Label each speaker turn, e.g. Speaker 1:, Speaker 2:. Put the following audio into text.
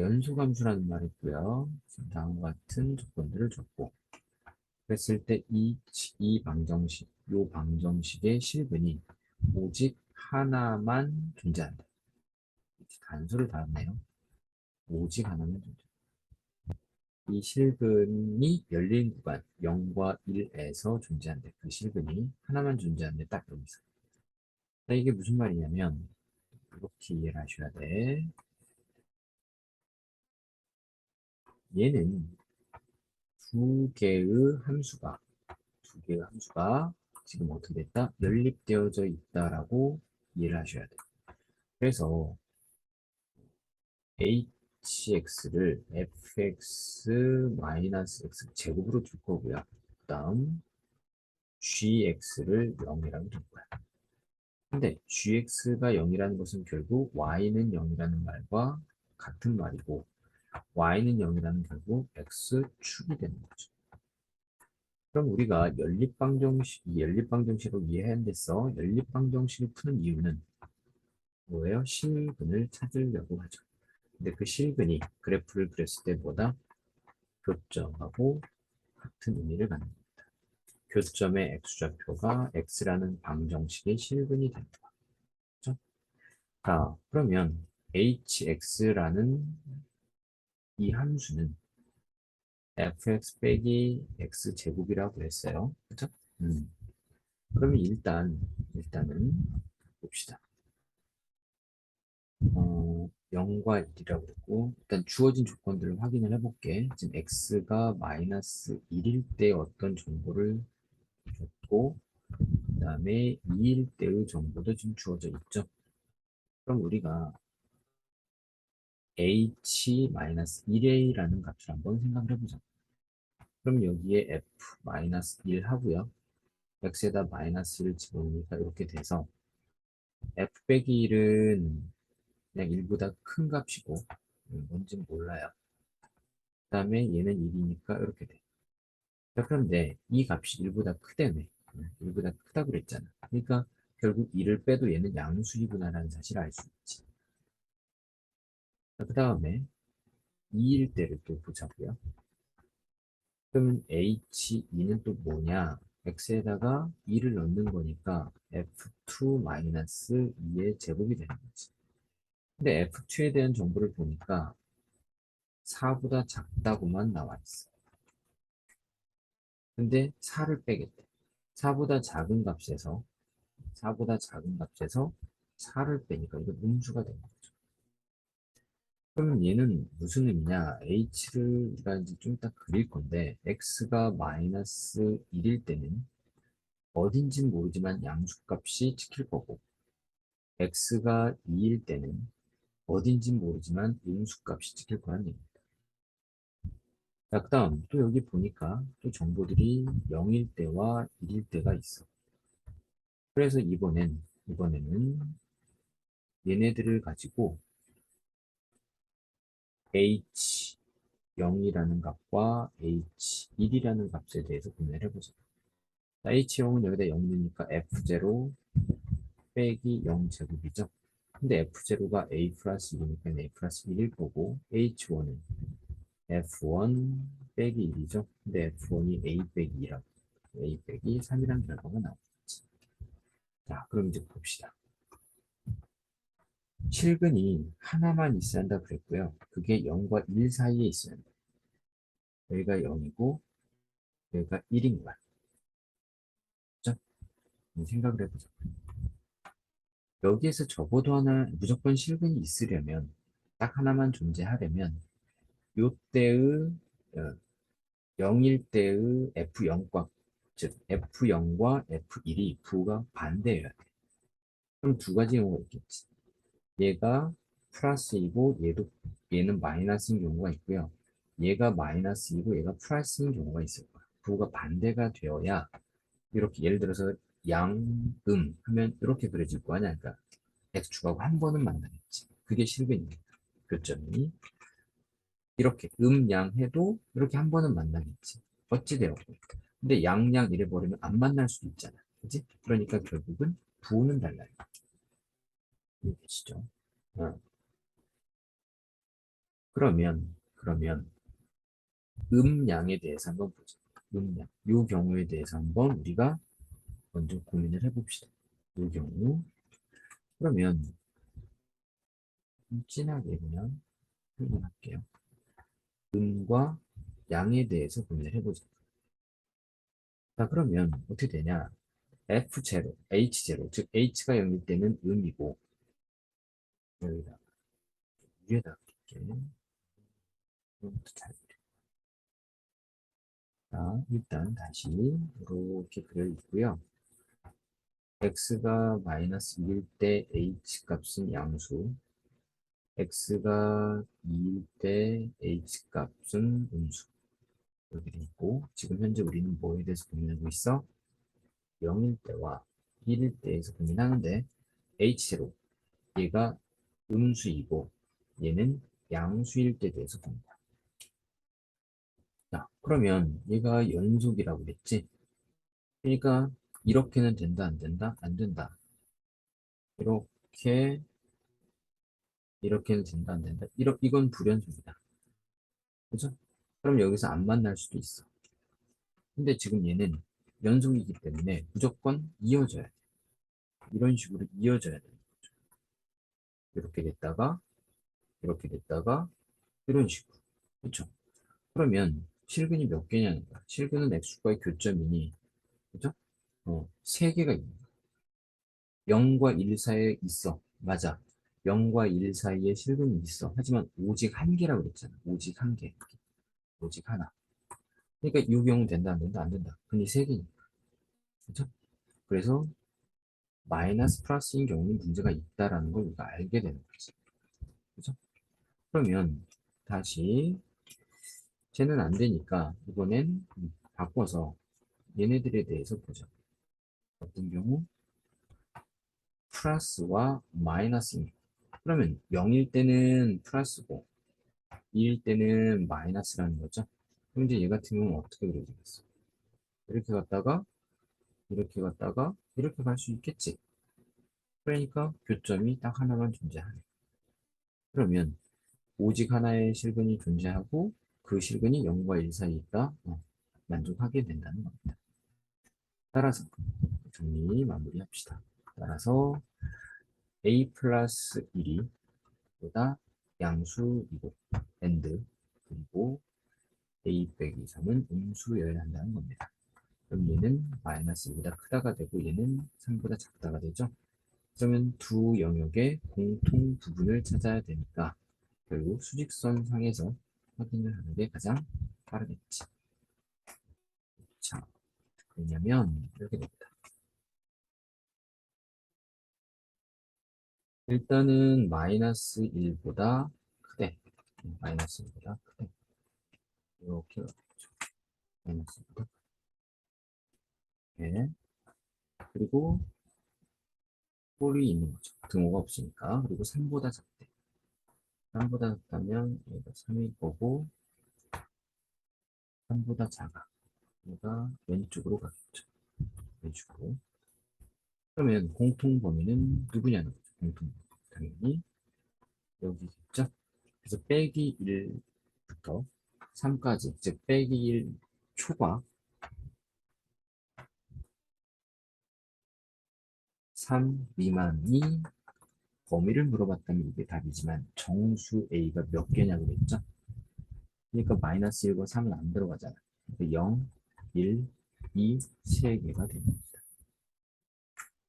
Speaker 1: 연소감수라는 말이 있고요. 다음과 같은 조건들을 줬고 그랬을 때 이 이 방정식, 요 방정식의 실근이 오직 하나만 존재한다. 단수를 달았네요. 오직 하나만 존재. 이 실근이 열린 구간 0과 1에서 존재한다. 그 실근이 하나만 존재한다. 딱 여기서. 자, 이게 무슨 말이냐면 이렇게 이해를 하셔야 돼. 얘는 두 개의 함수가 두 개의 함수가 지금 어떻게 됐다? 연립되어져 있다라고 이해를 하셔야 돼요. 그래서 hx를 fx-x 제곱으로 줄 거고요. 그 다음 gx를 0이라고 둘 거야. 근데 gx가 0이라는 것은 결국 y는 0이라는 말과 같은 말이고 y는 0이라는 결국 x축이 되는 거죠. 그럼 우리가 연립방정식, 연립방정식으로 이해했는데서 연립방정식을 푸는 이유는 뭐예요? 실근을 찾으려고 하죠. 근데 그 실근이 그래프를 그렸을 때 보다 교점하고 같은 의미를 갖는 겁니다. 교점의 x좌표가 x라는 방정식의 실근이 된다. 그렇죠? 자, 그러면 hx라는 이 함수는 fx 빼기 x 제곱이라고 했어요. 그죠? 음. 그러면 일단 일단은 봅시다. 어, 0과 1이라고 그랬고 일단 주어진 조건들을 확인을 해볼게. 지금 x가 마이너스 1일 때 어떤 정보를 줬고 그 다음에 2일 때의 정보도 지금 주어져 있죠. 그럼 우리가 h-1a라는 값을 한번 생각을 해보자. 그럼 여기에 f-1 하고요. x에다 마이너스 1을 집어넣으니까 이렇게 돼서 f 빼기 1은 그냥 1보다 큰 값이고 뭔지 몰라요. 그 다음에 얘는 1이니까 이렇게 돼. 자, 그런데 이 값이 1보다 크다며. 1보다 크다 그랬잖아. 그러니까 결국 1을 빼도 얘는 양수이구나라는 사실을 알 수 있지. 그 다음에 2일 때를 또 보자고요. 그러면 H2는 또 뭐냐? X에다가 2를 넣는 거니까 F2-2의 제곱이 되는 거지. 근데 F2에 대한 정보를 보니까 4보다 작다고만 나와 있어. 근데 4를 빼겠대. 4보다 작은 값에서 4보다 작은 값에서 4를 빼니까 이거 음수가 되는 거죠. 그러면 얘는 무슨 의미냐? h를 우리가 이제 좀 이따 그릴 건데 x가 마이너스 1일 때는 어딘진 모르지만 양수값이 찍힐 거고 x가 2일 때는 어딘진 모르지만 음수값이 찍힐 거란 얘기입니다. 자, 그 다음 또 여기 보니까 또 정보들이 0일 때와 1일 때가 있어. 그래서 이번엔 이번에는 얘네들을 가지고 h0이라는 값과 h1이라는 값에 대해서 구매를 해보자. h0은 여기다 0이니까 f0 빼기 0제곱이죠. 근데 f0가 a 플러스 2니까 a 플러스 1일 거고 h1은 f1 빼기 1이죠. 근데 f1이 a 빼기 2라고 a 빼기 3이라는 결과가 나오겠지. 자, 그럼 이제 봅시다. 실근이 하나만 있어야 한다 그랬고요. 그게 0과 1 사이에 있어야 한다. 여기가 0이고 여기가 1인 거야. 그죠? 생각을 해보자. 여기에서 적어도 하나 무조건 실근이 있으려면 딱 하나만 존재하려면 요때의 0일 어, 때의 F0과 즉 F0과 F1이 부가 반대여야 돼. 그럼 두 가지 경우가 있겠지. 얘가 플러스이고 얘도 얘는 마이너스인 경우가 있고요. 얘가 마이너스이고 얘가 플러스인 경우가 있을 거야. 부가 반대가 되어야 이렇게 예를 들어서 양음 하면 이렇게 그려질 거 아니야. 그러니까 x축하고 한 번은 만나겠지. 그게 실근입니다. 교점이 이렇게 음 양 해도 이렇게 한 번은 만나겠지. 어찌되었고. 근데 양 양 이래 버리면 안 만날 수도 있잖아. 그지? 그러니까 결국은 부는 달라요. 어. 그러면 그러면 음양에 대해서 한번 보자. 음양. 이 경우에 대해서 한번 우리가 먼저 고민을 해봅시다. 이 경우 그러면 좀 진하게 그냥 표현할게요. 음과 양에 대해서 고민을 해보자. 자 그러면 어떻게 되냐? F0, H0, 즉 H가 0일 때는 음이고 여기다 위에다. 이것부터 잘. 자, 일단 다시 이렇게 그려 있고요. x가 마이너스 1일 때 h 값은 양수, x가 2일 때 h 값은 음수. 돼 있고, 지금 현재 우리는 뭐에 대해서 고민하고 있어? 0일 때와 1일 때에서 고민하는데, h0, 얘가 음수이고, 얘는 양수일 때 대해서 고민해. 자, 그러면 얘가 연속이라고 그랬지? 그러니까 이렇게는 된다, 안 된다? 안 된다. 이렇게 이렇게는 된다, 안 된다? 이러, 이건 불연속이다. 그죠? 그럼 여기서 안 만날 수도 있어. 근데 지금 얘는 연속이기 때문에 무조건 이어져야 돼. 이런 식으로 이어져야 거죠. 이렇게 됐다가 이렇게 됐다가 이런 식으로. 그렇죠? 그러면 실근이 몇 개냐는 거야. 실근은 x과의 교점이니, 그죠? 어, 세 개가 있는 거야. 0과 1 사이에 있어. 맞아. 0과 1 사이에 실근이 있어. 하지만 오직 한 개라고 그랬잖아. 오직 한 개. 오직 하나. 그러니까 이 경우 된다, 안 된다, 안 된다. 근데 세 개니까. 그죠? 그래서 마이너스 플러스인 경우는 문제가 있다라는 걸 우리가 알게 되는 거지. 그죠? 그러면 다시 쟤는 안 되니까 이번엔 바꿔서 얘네들에 대해서 보자. 어떤 경우 플러스와 마이너스입니다. 그러면 0일 때는 플러스고 2일 때는 마이너스라는 거죠. 그럼 이제 얘 같은 경우는 어떻게 그려지겠어? 이렇게 갔다가 이렇게 갔다가 이렇게 갈 수 있겠지. 그러니까 교점이 딱 하나만 존재하네. 그러면 오직 하나의 실근이 존재하고 그 실근이 0과 1 사이에 있다. 어, 만족하게 된다는 겁니다. 따라서 정리 마무리합시다. 따라서 a 플러스 1이 보다 양수이고 and 그리고 a 빼기 3은 음수여야 한다는 겁니다. 그럼 얘는 마이너스 1보다 크다가 되고 얘는 3보다 작다가 되죠. 그러면 두 영역의 공통 부분을 찾아야 되니까 결국 수직선 상에서 확인을 하는 게 가장 빠르겠지. 자, 왜냐면 이렇게 됩니다. 일단은 마이너스 1보다 크대. 마이너스 1보다 크대. 이렇게. 마이너스 1보다 크대. 네. 그리고 꼴이 있는 거죠. 등호가 없으니까. 그리고 3보다 작대. 3보다 작다면 얘가 3일 거고 3보다 작아. 얘가 왼쪽으로 가겠죠. 왼쪽으로. 그러면 공통 범위는 누구냐는 거죠. 공통 범위. 당연히 여기겠죠. 그래서 빼기 1부터 3까지, 즉 빼기 1 초과 3 미만이 범위를 물어봤다면 이게 답이지만 정수 A가 몇 개냐고 그랬죠? 그러니까 마이너스 1과 3은 안 들어가잖아. 그러니까 0, 1, 2, 3개가 됩니다.